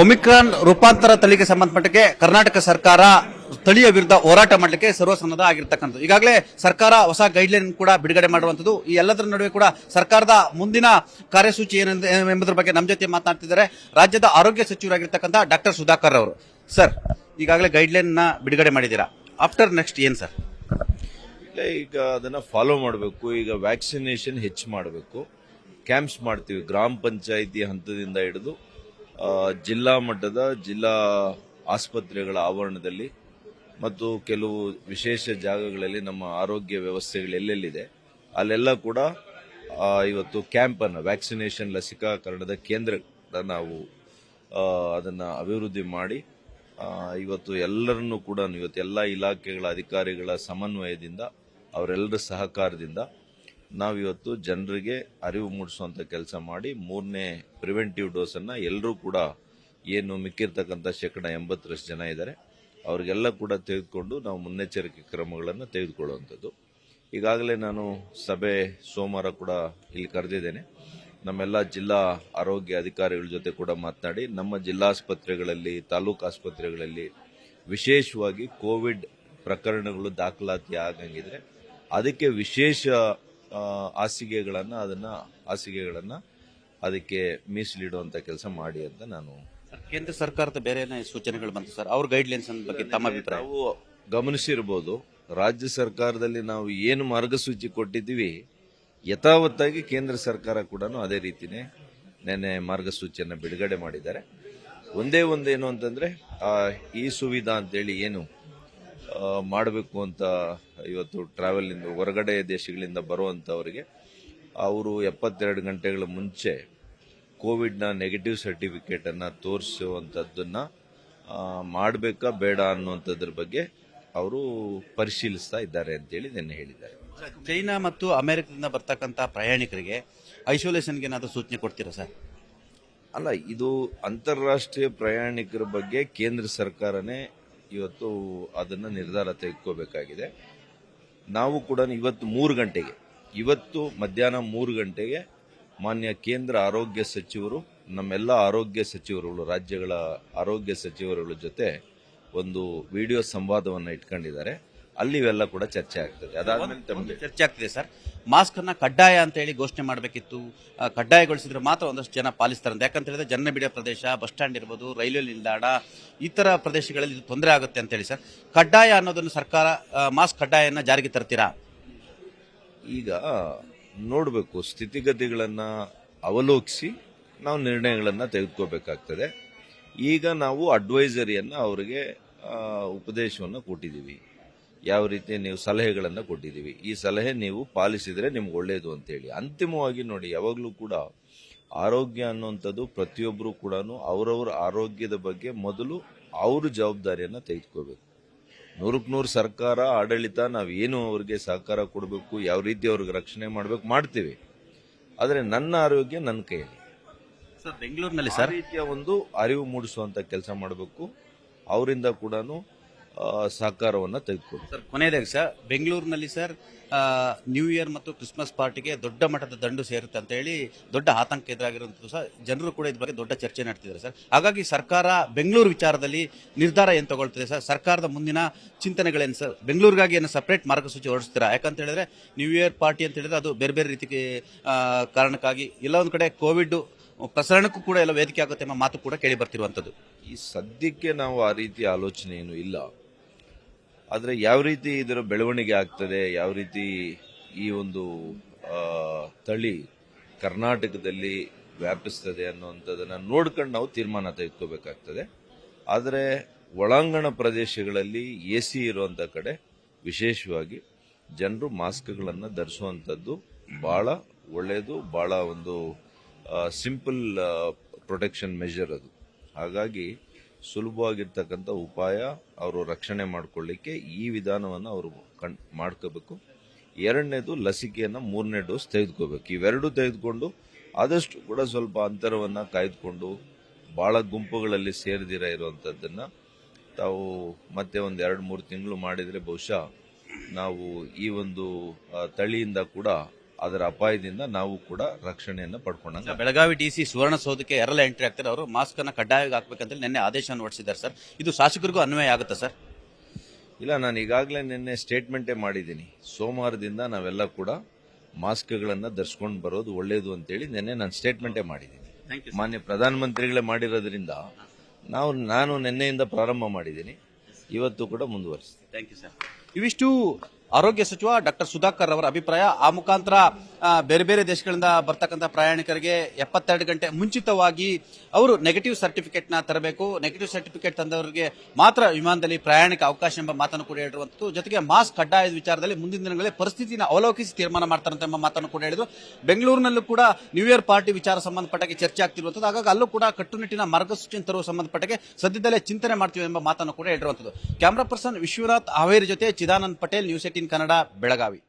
Omicron ರೂಪಾಂತರ ತಳಿಗೆ ಸಂಬಂಧಪಟ್ಟಕ್ಕೆ ಕರ್ನಾಟಕ ಸರ್ಕಾರ ತಳಿಯ ವಿರುದ್ಧ ಹೋರಾಟ ಮಾಡಲಿಕ್ಕೆ ಸರ್ವಸನ್ನದ ಆಗಿರ್ತಕ್ಕಂಥದ್ದು. ಈಗಾಗಲೇ ಸರ್ಕಾರ ಹೊಸ ಗೈಡ್ಲೈನ್ ಕೂಡ ಬಿಡುಗಡೆ ಮಾಡುವಂಥದ್ದು. ಈ ಎಲ್ಲದರ ನಡುವೆ ಕೂಡ ಸರ್ಕಾರದ ಮುಂದಿನ ಕಾರ್ಯಸೂಚಿ ಏನೆಂದು ಎಂಬುದರ ಬಗ್ಗೆ ನಮ್ಮ ಜೊತೆ ಮಾತನಾಡ್ತಿದ್ದಾರೆ. ರಾಜ್ಯದ ಆರೋಗ್ಯ ಸಚಿವರಾಗಿರ್ತಕ್ಕಂಥ ಡಾಕ್ಟರ್ ಸುಧಾಕರ್ ಅವರು. ಸರ್, ಈಗಾಗಲೇ ಗೈಡ್ಲೈನ್ನ ಬಿಡುಗಡೆ ಮಾಡಿದ್ದೀರಾ? ಆಫ್ಟರ್ ನೆಕ್ಸ್ಟ್ ಏನ್ ಸರ್? ಈಗ ಅದನ್ನ ಫಾಲೋ ಮಾಡಬೇಕು. ಈಗ ವ್ಯಾಕ್ಸಿನೇಷನ್ ಹೆಚ್ಚು ಮಾಡಬೇಕು. ಕ್ಯಾಂಪ್ಸ್ ಮಾಡ್ತೀವಿ. ಗ್ರಾಮ ಪಂಚಾಯಿತಿ ಹಂತದಿಂದ ಹಿಡಿದು ಜಿಲ್ಲಾ ಮಟ್ಟದ ಜಿಲ್ಲಾ ಆಸ್ಪತ್ರೆಗಳ ಆವರಣದಲ್ಲಿ ಮತ್ತು ಕೆಲವು ವಿಶೇಷ ಜಾಗಗಳಲ್ಲಿ ನಮ್ಮ ಆರೋಗ್ಯ ವ್ಯವಸ್ಥೆಗಳು ಎಲ್ಲೆಲ್ಲಿದೆ, ಅಲ್ಲೆಲ್ಲ ಕೂಡ ಇವತ್ತು ಕ್ಯಾಂಪ್ ಅನ್ನು, ವ್ಯಾಕ್ಸಿನೇಷನ್ ಲಸಿಕಾಕರಣದ ಕೇಂದ್ರ ನಾವು ಅದನ್ನು ಅಭಿವೃದ್ಧಿ ಮಾಡಿ ಇವತ್ತು ಎಲ್ಲರನ್ನೂ ಕೂಡ, ಇವತ್ತು ಎಲ್ಲ ಇಲಾಖೆಗಳ ಅಧಿಕಾರಿಗಳ ಸಮನ್ವಯದಿಂದ, ಅವರೆಲ್ಲರ ಸಹಕಾರದಿಂದ ನಾವಿವತ್ತು ಜನರಿಗೆ ಅರಿವು ಮೂಡಿಸುವಂತ ಕೆಲಸ ಮಾಡಿ ಮೂರನೇ ಪ್ರಿವೆಂಟಿವ್ ಡೋಸ್ ಅನ್ನ ಎಲ್ಲರೂ ಕೂಡ ಏನು ಮಿಕ್ಕಿರ್ತಕ್ಕಂಥ ಶೇಕಡ ಎಂಬತ್ತರಷ್ಟು ಜನ ಇದ್ದಾರೆ. ಅವರಿಗೆಲ್ಲ ಕೂಡ ತೆಗೆದುಕೊಂಡು ನಾವು ಮುನ್ನೆಚ್ಚರಿಕೆ ಕ್ರಮಗಳನ್ನು ತೆಗೆದುಕೊಳ್ಳುವಂಥದ್ದು. ಈಗಾಗಲೇ ನಾನು ಸಭೆ ಸೋಮವಾರ ಕೂಡ ಇಲ್ಲಿ ಕರೆದಿದ್ದೇನೆ. ನಮ್ಮೆಲ್ಲ ಜಿಲ್ಲಾ ಆರೋಗ್ಯ ಅಧಿಕಾರಿಗಳ ಜೊತೆ ಕೂಡ ಮಾತನಾಡಿ ನಮ್ಮ ಜಿಲ್ಲಾಸ್ಪತ್ರೆಗಳಲ್ಲಿ, ತಾಲೂಕು ಆಸ್ಪತ್ರೆಗಳಲ್ಲಿ ವಿಶೇಷವಾಗಿ ಕೋವಿಡ್ ಪ್ರಕರಣಗಳು ದಾಖಲಾತಿ ಆಗಂಗಿದ್ರೆ ಅದಕ್ಕೆ ವಿಶೇಷ ಹಾಸಿಗೆಗಳನ್ನ ಅದನ್ನ ಹಾಸಿಗೆಗಳನ್ನು ಅದಕ್ಕೆ ಮೀಸಲಿಡುವಂಥ ಕೆಲಸ ಮಾಡಿ ಅಂತ ನಾನು ಕೇಂದ್ರ ಸರ್ಕಾರದ ಬೇರೆ ಏನೇ ಸೂಚನೆಗಳು ಬಂತು ಸರ್? ಅವ್ರ ಗೈಡ್ಲೈನ್ಸ್ ಬಗ್ಗೆ ತಮ್ಮ ಅಭಿಪ್ರಾಯ. ನಾವು ಗಮನಿಸಿರ್ಬೋದು. ರಾಜ್ಯ ಸರ್ಕಾರದಲ್ಲಿ ನಾವು ಏನು ಮಾರ್ಗಸೂಚಿ ಕೊಟ್ಟಿದ್ದೀವಿ ಯಥಾವತ್ತಾಗಿ ಕೇಂದ್ರ ಸರ್ಕಾರ ಕೂಡ ಅದೇ ರೀತಿನೇ ನೆನ್ನೆ ಮಾರ್ಗಸೂಚಿಯನ್ನು ಬಿಡುಗಡೆ ಮಾಡಿದ್ದಾರೆ. ಒಂದೇ ಒಂದೇನು ಅಂತಂದ್ರೆ ಈ ಸುವಿಧಾ ಅಂತೇಳಿ ಏನು ಮಾಡಬೇಕು ಅಂತ ಇವತ್ತು ಟ್ರಾವೆಲ್ ಹೊರಗಡೆ ದೇಶಗಳಿಂದ ಬರುವಂತವರಿಗೆ ಅವರು ಎಪ್ಪತ್ತೆರಡು ಗಂಟೆಗಳ ಮುಂಚೆ ಕೋವಿಡ್ನ ನೆಗೆಟಿವ್ ಸರ್ಟಿಫಿಕೇಟ್ ತೋರಿಸುವಂಥದ್ದನ್ನು ತೋರಿಸುವಂಥದ್ದನ್ನ ಮಾಡಬೇಕಾ ಬೇಡ ಅನ್ನುವಂಥದ್ರ ಬಗ್ಗೆ ಅವರು ಪರಿಶೀಲಿಸ್ತಾ ಇದ್ದಾರೆ ಅಂತೇಳಿ ನಿನ್ನೆ ಹೇಳಿದ್ದಾರೆ. ಚೈನಾ ಮತ್ತು ಅಮೆರಿಕದಿಂದ ಬರ್ತಕ್ಕಂಥ ಪ್ರಯಾಣಿಕರಿಗೆ ಐಸೋಲೇಷನ್ಗೆ ಏನಾದರೂ ಸೂಚನೆ ಕೊಡ್ತೀರಾ ಸರ್? ಅಲ್ಲ ಇದು ಅಂತಾರಾಷ್ಟ್ರೀಯ ಪ್ರಯಾಣಿಕರ ಬಗ್ಗೆ ಕೇಂದ್ರ ಸರ್ಕಾರನೇ ಇವತ್ತು ಅದನ್ನ ನಿರ್ಧಾರ ತೆಗೆದುಕೋಬೇಕಾಗಿದೆ ನಾವು ಕೂಡ ಇವತ್ತು ಮೂರು ಗಂಟೆಗೆ, ಇವತ್ತು ಮಧ್ಯಾಹ್ನ ಮೂರು ಗಂಟೆಗೆ ಮಾನ್ಯ ಕೇಂದ್ರ ಆರೋಗ್ಯ ಸಚಿವರು, ನಮ್ಮೆಲ್ಲ ಆರೋಗ್ಯ ಸಚಿವರುಗಳು, ರಾಜ್ಯಗಳ ಆರೋಗ್ಯ ಸಚಿವರುಗಳ ಜೊತೆ ಒಂದು ವಿಡಿಯೋ ಸಂವಾದವನ್ನು ಇಟ್ಕೊಂಡಿದ್ದಾರೆ. ಅಲ್ಲಿ ಇವೆಲ್ಲ ಕೂಡ ಚರ್ಚೆ ಆಗ್ತದೆ. ಅದಾದ್ಮೇಲೆ ತಮಗೆ. ಚರ್ಚೆ ಆಗ್ತದೆ ಸರ್. ಮಾಸ್ಕ್ ಅನ್ನ ಕಡ್ಡಾಯ ಅಂತ ಹೇಳಿ ಘೋಷಣೆ ಮಾಡಬೇಕಿತ್ತು. ಕಡ್ಡಾಯಗೊಳಿಸಿದ್ರೆ ಮಾತ್ರ ಒಂದಷ್ಟು ಜನ ಪಾಲಿಸ್ತಾರೆ ಯಾಕಂತ ಹೇಳಿದ್ರೆ ಜನಬಿಡಿಯ ಪ್ರದೇಶ ಬಸ್ ಸ್ಟ್ಯಾಂಡ್ ಇರ್ಬೋದು ರೈಲ್ವೆ ನಿಲ್ದಾಣ ಈ ಥರ ಪ್ರದೇಶಗಳಲ್ಲಿ ಇದು ತೊಂದರೆ ಆಗುತ್ತೆ ಅಂತ ಹೇಳಿ ಸರ್. ಕಡ್ಡಾಯ ಅನ್ನೋದನ್ನು ಸರ್ಕಾರ ಮಾಸ್ಕ್ ಕಡ್ಡಾಯನ ಜಾರಿಗೆ ತರ್ತೀರಾ? ಈಗ ನೋಡಬೇಕು ಸ್ಥಿತಿಗತಿಗಳನ್ನ ಅವಲೋಕಿಸಿ ನಾವು ನಿರ್ಣಯಗಳನ್ನ ತೆಗೆದುಕೋಬೇಕಾಗ್ತದೆ. ಈಗ ನಾವು ಅಡ್ವೈಸರಿಯನ್ನ ಅವರಿಗೆ ಉಪದೇಶವನ್ನು ಕೊಟ್ಟಿದ್ದೀವಿ. ಯಾವ ರೀತಿ ನೀವು ಸಲಹೆಗಳನ್ನು ಕೊಟ್ಟಿದ್ದೀವಿ. ಈ ಸಲಹೆ ನೀವು ಪಾಲಿಸಿದರೆ ನಿಮ್ಗೆ ಒಳ್ಳೆಯದು ಅಂತೇಳಿ. ಅಂತಿಮವಾಗಿ ನೋಡಿ ಯಾವಾಗಲೂ ಕೂಡ ಆರೋಗ್ಯ ಅನ್ನುವಂಥದ್ದು ಪ್ರತಿಯೊಬ್ಬರು ಕೂಡ ಅವರವರ ಆರೋಗ್ಯದ ಬಗ್ಗೆ ಮೊದಲು ಅವರು ಜವಾಬ್ದಾರಿಯನ್ನು ತೆಗೆದುಕೋಬೇಕು. ನೂರಕ್ಕೆ ನೂರು ಸರ್ಕಾರ ಆಡಳಿತ ನಾವು ಏನು ಅವ್ರಿಗೆ ಸಹಕಾರ ಕೊಡಬೇಕು ಯಾವ ರೀತಿ ಅವ್ರಿಗೆ ರಕ್ಷಣೆ ಮಾಡಬೇಕು ಮಾಡ್ತೀವಿ. ಆದರೆ ನನ್ನ ಆರೋಗ್ಯ ನನ್ನ ಕೈಯಲ್ಲಿ. ಸರ್ ಬೆಂಗಳೂರಿನಲ್ಲಿ ಸರ್? ರೀತಿಯ ಒಂದು ಅರಿವು ಮೂಡಿಸುವಂಥ ಕೆಲಸ ಮಾಡಬೇಕು. ಅವರಿಂದ ಕೂಡ ಸಹಕಾರವನ್ನ ತೆಗೆದುಕೊಂಡು ಸರ್ ಕೊನೆಯದಾಗಿ ಸರ್ ಬೆಂಗಳೂರಿನಲ್ಲಿ ಸರ್ ನ್ಯೂ ಇಯರ್ ಮತ್ತು ಕ್ರಿಸ್ಮಸ್ ಪಾರ್ಟಿಗೆ ದೊಡ್ಡ ಮಟ್ಟದ ದಂಡು ಸೇರುತ್ತೆ ಅಂತ ಹೇಳಿ ದೊಡ್ಡ ಆತಂಕ ಎದುರಾಗಿರುವಂಥದ್ದು ಸರ್ ಜನರು ಕೂಡ ಇದ್ರ ಬಗ್ಗೆ ದೊಡ್ಡ ಚರ್ಚೆ ನಡೆತಿದ್ದಾರೆ ಸರ್. ಹಾಗಾಗಿ ಸರ್ಕಾರ ಬೆಂಗಳೂರು ವಿಚಾರದಲ್ಲಿ ನಿರ್ಧಾರ ಏನು ತಗೊಳ್ತಿದೆ ಸರ್? ಸರ್ಕಾರದ ಮುಂದಿನ ಚಿಂತನೆಗಳೇನು ಸರ್? ಬೆಂಗಳೂರಿಗಾಗಿ ಏನು ಸಪ್ರೇಟ್ ಮಾರ್ಗಸೂಚಿ ಹೊರಡಿಸ್ತೀರಾ? ಯಾಕಂತ ಹೇಳಿದ್ರೆ ನ್ಯೂ ಇಯರ್ ಪಾರ್ಟಿ ಅಂತ ಹೇಳಿದ್ರೆ ಅದು ಬೇರೆ ಬೇರೆ ರೀತಿಗೆ ಆ, ಕಾರಣಕ್ಕಾಗಿ ಎಲ್ಲ ಒಂದು ಕಡೆ ಕೋವಿಡ್ ಪ್ರಸರಣಕ್ಕೂ ಕೂಡ ಎಲ್ಲ ವೇದಿಕೆ ಆಗುತ್ತೆ ಎಂಬ ಮಾತು ಕೂಡ ಕೇಳಿ ಬರ್ತಿರುವಂಥದ್ದು ಈ ಸದ್ಯಕ್ಕೆ ನಾವು ಆ ರೀತಿಯ ಆಲೋಚನೆ ಏನು ಇಲ್ಲ. ಆದರೆ ಯಾವ ರೀತಿ ಇದರ ಬೆಳವಣಿಗೆ ಆಗ್ತದೆ, ಯಾವ ರೀತಿ ಈ ಒಂದು ತಳಿ ಕರ್ನಾಟಕದಲ್ಲಿ ವ್ಯಾಪಿಸ್ತದೆ ಅನ್ನುವಂಥದ್ದನ್ನು ನೋಡ್ಕೊಂಡು ನಾವು ತೀರ್ಮಾನ ತೆಗೆದುಕೋಬೇಕಾಗ್ತದೆ. ಆದರೆ ಒಳಾಂಗಣ ಪ್ರದೇಶಗಳಲ್ಲಿ ಎ ಸಿ ಇರುವಂಥ ಕಡೆ ವಿಶೇಷವಾಗಿ ಜನರು ಮಾಸ್ಕ್ಗಳನ್ನು ಧರಿಸುವಂಥದ್ದು ಭಾಳ ಒಳ್ಳೆಯದು ಭಾಳ ಒಂದು ಸಿಂಪಲ್ ಪ್ರೊಟೆಕ್ಷನ್ ಮೆಷರ್ ಅದು. ಹಾಗಾಗಿ ಸುಲಭವಾಗಿರ್ತಕ್ಕಂಥ ಉಪಾಯ ಅವರು ರಕ್ಷಣೆ ಮಾಡಿಕೊಳ್ಳಿಕ್ಕೆ ಈ ವಿಧಾನವನ್ನು ಅವರು ಕಣ್, ಮಾಡ್ಕೋಬೇಕು. ಎರಡನೇದು ಲಸಿಕೆಯನ್ನು ಮೂರನೇ ಡೋಸ್ ತೆಗೆದುಕೋಬೇಕು. ಇವೆರಡು ತೆಗೆದುಕೊಂಡು ಆದಷ್ಟು ಕೂಡ ಸ್ವಲ್ಪ ಅಂತರವನ್ನು ಕಾಯ್ದುಕೊಂಡು ಭಾಳ ಗುಂಪುಗಳಲ್ಲಿ ಸೇರಿದಿರ ಇರುವಂಥದ್ದನ್ನು ತಾವು ಮತ್ತೆ ಒಂದು ಎರಡು ಮೂರು ತಿಂಗಳು ಮಾಡಿದರೆ ಬಹುಶಃ ನಾವು ಈ ಒಂದು ತಳಿಯಿಂದ ಕೂಡ ಅದರ ಅಪಾಯದಿಂದ ನಾವು ಕೂಡ ರಕ್ಷಣೆಯನ್ನು ಪಡ್ಕೊಂಡಂಗೆ ಬೆಳಗಾವಿ ಡಿ ಸಿ ಸುವರ್ಣಸೌಧಕ್ಕೆ ಎರಲ ಎಂಟ್ರಿ ಆಗ್ತಾರೆ ಅವರು ಮಾಸ್ಕ್ ಅನ್ನ ಕಡ್ಡಾಯವಾಗಿ ಹಾಕ್ಬೇಕಂತೇಳಿ ನಿನ್ನೆ ಆದೇಶವನ್ನು ಹೊರಡಿಸಿದ್ದಾರೆ ಸರ್. ಇದು ಶಾಸಕರಿಗೂ ಅನ್ವಯ ಆಗುತ್ತಾ ಸರ್? ಇಲ್ಲ ನಾನು ಈಗಾಗಲೇ ನಿನ್ನೆ ಸ್ಟೇಟ್ಮೆಂಟೇ ಮಾಡಿದ್ದೀನಿ. ಸೋಮವಾರದಿಂದ ನಾವೆಲ್ಲ ಕೂಡ ಮಾಸ್ಕ್ಗಳನ್ನು ಧರಿಸ್ಕೊಂಡು ಬರೋದು ಒಳ್ಳೆಯದು ಅಂತೇಳಿ ನಿನ್ನೆ ನಾನು ಸ್ಟೇಟ್ಮೆಂಟೇ ಮಾಡಿದ್ದೀನಿ. ಮಾನ್ಯ ಪ್ರಧಾನಮಂತ್ರಿಗಳೇ ಮಾಡಿರೋದ್ರಿಂದ ನಾವು ನಾನು ನಿನ್ನೆಯಿಂದ ಪ್ರಾರಂಭ ಮಾಡಿದ್ದೀನಿ. ಇವತ್ತು ಕೂಡ ಮುಂದುವರಿಸ್ತೀನಿ. ಥ್ಯಾಂಕ್ ಯು ಸರ್ ಇವಿಷ್ಟು ಆರೋಗ್ಯ ಸಚಿವ ಡಾಕ್ಟರ್ ಸುಧಾಕರ್ ಅವರ ಅಭಿಪ್ರಾಯ ಆ ಮುಖಾಂತರ ಆ, ಬೇರೆ ಬೇರೆ ದೇಶಗಳಿಂದ ಬರ್ತಕ್ಕಂಥ ಪ್ರಯಾಣಿಕರಿಗೆ ಎಪ್ಪತ್ತೆರಡು ಗಂಟೆ ಮುಂಚಿತವಾಗಿ ಅವರು ನೆಗೆಟಿವ್ ಸರ್ಟಿಫಿಕೇಟ್ನ ತರಬೇಕು. ನೆಗೆಟಿವ್ ಸರ್ಟಿಫಿಕೇಟ್ ತಂದವರಿಗೆ ಮಾತ್ರ ವಿಮಾನದಲ್ಲಿ ಪ್ರಯಾಣಕ್ಕೆ ಅವಕಾಶ ಎಂಬ ಮಾತನ್ನು ಕೂಡ ಹೇಳಿರುವಂತದ್ದು ಜೊತೆಗೆ ಮಾಸ್ಕ್ ಕಡ್ಡಾಯದ ವಿಚಾರದಲ್ಲಿ ಮುಂದಿನ ದಿನಗಳಲ್ಲಿ ಪರಿಸ್ಥಿತಿನ ಅವಲೋಕಿಸಿ ತೀರ್ಮಾನ ಮಾಡ್ತಾರಂತ ಎಂಬ ಮಾತನ್ನು ಕೂಡ ಹೇಳಿದ್ರು. ಬೆಂಗಳೂರಿನಲ್ಲೂ ಕೂಡ ನ್ಯೂ ಇಯರ್ ಪಾರ್ಟಿ ವಿಚಾರ ಸಂಬಂಧಪಟ್ಟಾಗೆ ಚರ್ಚೆ ಆಗ್ತಿರುವಂತದ್ದು ಹಾಗಾಗಿ ಅಲ್ಲೂ ಕೂಡ ಕಟ್ಟುನಿಟ್ಟಿನ ಮಾರ್ಗಸೂಚಿಯನ್ನು ತರುವ ಸಂಬಂಧಪಟ್ಟಾಗೆ ಸದ್ಯದಲ್ಲೇ ಚಿಂತನೆ ಮಾಡ್ತೀವಿ ಎಂಬ ಮಾತನ್ನು ಕೂಡ ಹೇಳಿರುವಂತದ್ದು ಕ್ಯಾಮ್ರಾ ಪರ್ಸನ್ ವಿಶ್ವನಾಥ್ ಹಾವೇರಿ ಜೊತೆ ಚಿದಾನಂದ್ ಪಟೇಲ್, ನ್ಯೂಸ್ ಏಟೀನ್ ಕನ್ನಡ, ಬೆಳಗಾವಿ.